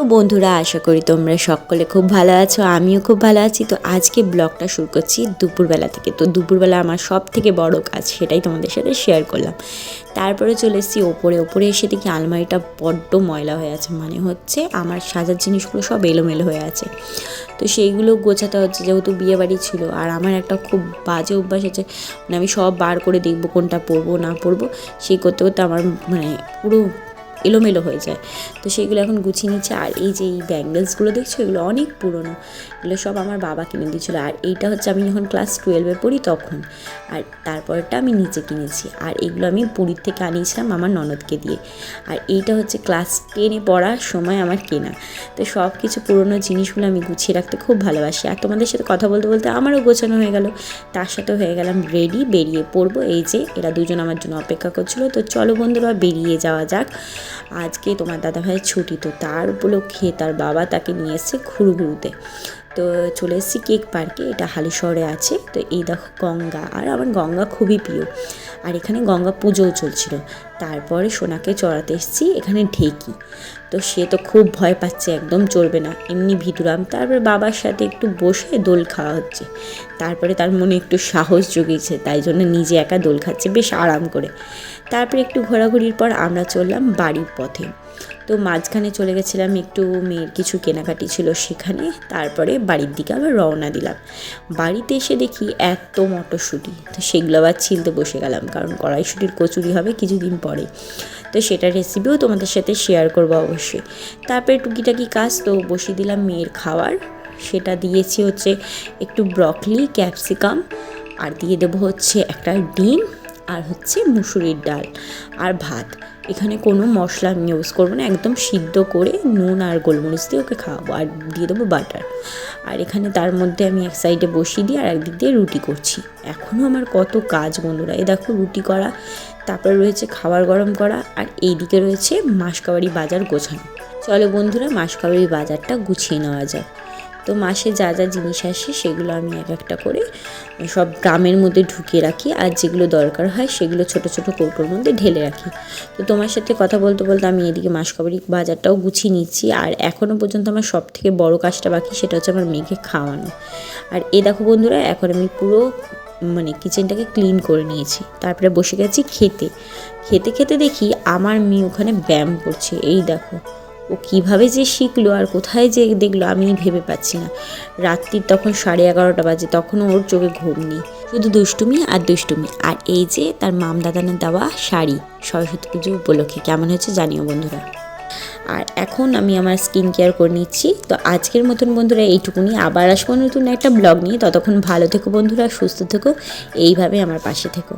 তো বন্ধুরা, আশা করি তোমরা সকলে খুব ভালো আছো, আমিও খুব ভালো আছি। তো আজকে ব্লগটা শুরু করছি দুপুরবেলা থেকে। তো দুপুরবেলা আমার সব থেকে বড় কাজ সেটাই তোমাদের সাথে শেয়ার করলাম। তারপরে চলে এসেছি ওপরে। ওপরে এসে দেখি আলমারিটা বড্ড ময়লা হয়ে আছে মানে হচ্ছে আমার সাজার জিনিসগুলো সব এলোমেলো হয়ে আছে। তো সেইগুলো গোছাতে হচ্ছে, যেহেতু বিয়ে বাড়ি ছিল। আর আমার একটা খুব বাজে অভ্যাস আছে মানে আমি সব বার করে দেখব কোনটা পরবো, না পরবো, সেই করতে করতে আমার মানে পুরো এলোমেলো হয়ে যায়। তো সেইগুলো এখন গুছিয়ে নিচ্ছে। আর এই যে এই ব্যাঙ্গেলসগুলো দেখছ, এগুলো অনেক পুরনো। এগুলো সব আমার বাবা কিনে দিয়েছিলো। আর এইটা হচ্ছে আমি যখন ক্লাস টুয়েলভে পড়ি তখন। আর তারপরটা আমি নিচে কিনেছি। আর এগুলো আমি পুরীর থেকে আনিয়েছিলাম আমার ননদকে দিয়ে। আর এইটা হচ্ছে ক্লাস টেনে পড়ার সময় আমার কেনা। তো সব কিছু পুরনো জিনিসগুলো আমি গুছিয়ে রাখতে খুব ভালোবাসি। আর তোমাদের সাথে কথা বলতে বলতে আমারও গোছানো হয়ে গেল। তার সাথে হয়ে গেলাম রেডি বেরিয়ে পড়ব। এই যে এরা দুজন আমার জন্য অপেক্ষা করছিল। তো চলো বন্ধুরা, বেরিয়ে যাওয়া যাক। আজকে তোমার দাদা ভাইয়ের ছুটি, তো তার উপলক্ষে তার বাবা তাকে নিয়ে এসছে ঘুরুঘুরুতে। তো চলে এসেছি কেক পার্কে, এটা হালিশহরে আছে। তো এই দেখো গঙ্গা, আর আমার গঙ্গা খুবই প্রিয়। আর এখানে গঙ্গা পুজোও চলছিল। তারপরে সোনাকে চড়াতে এসেছি, এখানে ঢেকি। তো সে তো খুব ভয় পাচ্ছে, একদম চলবে না। এমনি ভিতুরাম তারপরে বাবার সাথে একটু বসে দোল খাওয়া হচ্ছে। তারপরে তার মনে একটু সাহস জুগিয়েছে, তাই জন্য নিজে একা দোল খাচ্ছে, বেশ আরাম করে। তারপরে একটু ঘোরাঘুরির পর আমরা চললাম বাড়ির পথে। তো মাঝখানে চলে গেছিলাম একটু মেয়ের কিছু কেনাকাটি ছিল সেখানে, তারপরে বাড়ির দিকে আবার রওনা দিলাম। বাড়িতে এসে দেখি এত মটরশুঁটি, তো সেগুলো আবার ছিলতে বসে গেলাম, কারণ কড়াইশুঁটির কচুরি হবে কিছুদিন পরে। তো সেটা রেসিপিও তোমাদের সাথে শেয়ার করব অবশ্যই। তারপরে টুকিটাকি কাজ, তো বসিয়ে দিলাম মেয়ের খাওয়ার। সেটা দিয়েছি হচ্ছে একটু ব্রকলি ক্যাপসিকাম আর দিয়ে দেবো হচ্ছে একটা ডিম। আর হচ্ছে মুসুরির ডাল আর ভাত। এখানে কোনো মশলা আমি ইউজ করব না, একদম সিদ্ধ করে নুন আর গোলমরিচ দিয়ে ওকে খাওয়াবো আর দিয়ে দেবো বাটার আর এখানে তার মধ্যে আমি এক সাইডে বসিয়ে দিই আর একদিক দিয়ে রুটি করছি। এখনও আমার কত কাজ বন্ধুরা এ দেখো রুটি করা, তারপরে রয়েছে খাবার গরম করা আর এইদিকে রয়েছে মাসকাবাড়ি বাজার গোছানো। চলো বন্ধুরা, মাসকাবাড়ি বাজারটা গুছিয়ে নেওয়া যাক। তো মাসে যা যা জিনিস আসে সেগুলো আমি এক একটা করে সব গ্রামের মধ্যে ঢুকিয়ে রাখি আর যেগুলো দরকার হয় সেগুলো ছোট ছোট কৌটোর মধ্যে ঢেলে রাখি। তো তোমার সাথে কথা বলতে বলতে আমি এদিকে মাসকাবারি বাজারটাও গুছিয়ে নিচ্ছি আর এখনও পর্যন্ত আমার সব থেকে বড় কাজটা বাকি সেটা হচ্ছে আমার মেয়েকে খাওয়ানো। আর এ দেখো বন্ধুরা, এখন আমি পুরো মানে কিচেনটাকে ক্লিন করে নিয়েছি। তারপরে বসে গেছি খেতে। খেতে খেতে দেখি আমার মেয়ে ওখানে ব্যায়াম করছে। এই দেখো ও কীভাবে যে শিখলো আর কোথায় যে দেখল আমি ভেবে পাচ্ছি না। রাত্রির তখন সাড়ে এগারোটা বাজে তখনও ওর চোখে ঘুম নেই। শুধু দুষ্টুমি আর দুষ্টুমি। আর এই যে তার মাম দাদানের দেওয়া শাড়ি সরস্বতী পুজো উপলক্ষে। কেমন হয়েছে জানিও বন্ধুরা। আর এখন আমি আমার স্কিন কেয়ার করে নিচ্ছি। তো আজকের মতন বন্ধুরা এইটুকুনি। আবার আসব নতুন একটা ব্লগ নিয়ে। ততক্ষণ ভালো থেকো বন্ধুরা, সুস্থ থেকো। এইভাবে আমার পাশে থেকো।